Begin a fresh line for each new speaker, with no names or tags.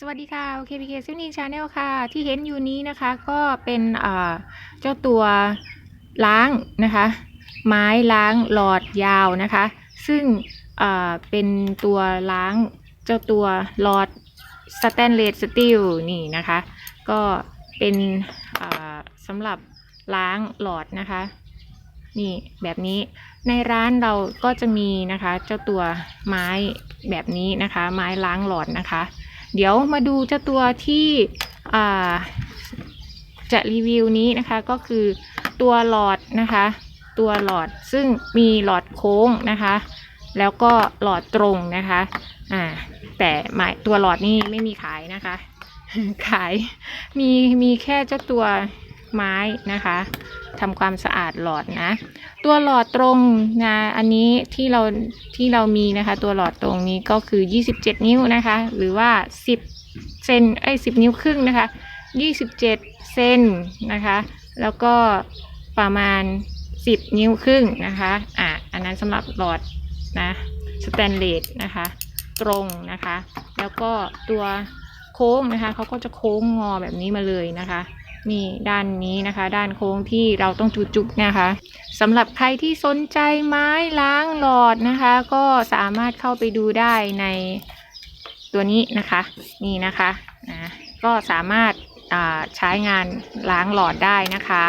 สวัสดีค่ะ KPK ซิวนีชาแนลค่ะ ที่เห็นอยู่นี้นะคะก็เป็นเจ้าตัวล้างนะคะ ไม้ล้างหลอดยาวนะคะ ซึ่งเป็นตัวล้างเจ้าตัวหลอดสแตนเลสสตีลนี่นะคะ ก็เป็นสำหรับล้างหลอดนะคะ นี่แบบนี้ในร้านเราก็จะมีนะคะ เจ้าตัวไม้แบบนี้นะคะ ไม้ล้างหลอดนะคะ เดี๋ยวมาดูเจ้าตัวที่จะรีวิวนี้นะคะก็คือตัวหลอดนะคะ ตัวหลอดซึ่งมีหลอดโค้งนะคะ แล้วก็หลอดตรงนะคะอ่าแต่หมายตัวหลอดนี่ไม่มีขายนะคะ ขายมีมีแค่เจ้าตัว ไม้นะคะทำความสะอาดหลอดนะ ตัวหลอดตรงนะอันนี้ที่เราที่เรามีนะคะ ตัวหลอดตรงนี้ก็คือ 27 นิ้วนะคะ หรือว่า 10เซนเอ้ย10 นิ้วครึ่งนะคะ 27เซนนะคะ แล้วก็ประมาณ 10 นิ้วครึ่งนะคะอะอันนั้นสำหรับหลอดนะสแตนเลสนะคะ ตรงนะคะ แล้วก็ตัวโค้งนะคะเขาก็จะโค้งงอแบบนี้มาเลยนะคะ นี่ด้านนี้นะคะ ด้านโค้งที่เราต้องจุดๆนะคะสำหรับใครที่สนใจไม้ล้างหลอดนะคะ ก็สามารถเข้าไปดูได้ในตัวนี้นะคะ นี่นะคะนะก็สามารถใช้งานล้างหลอดได้นะคะ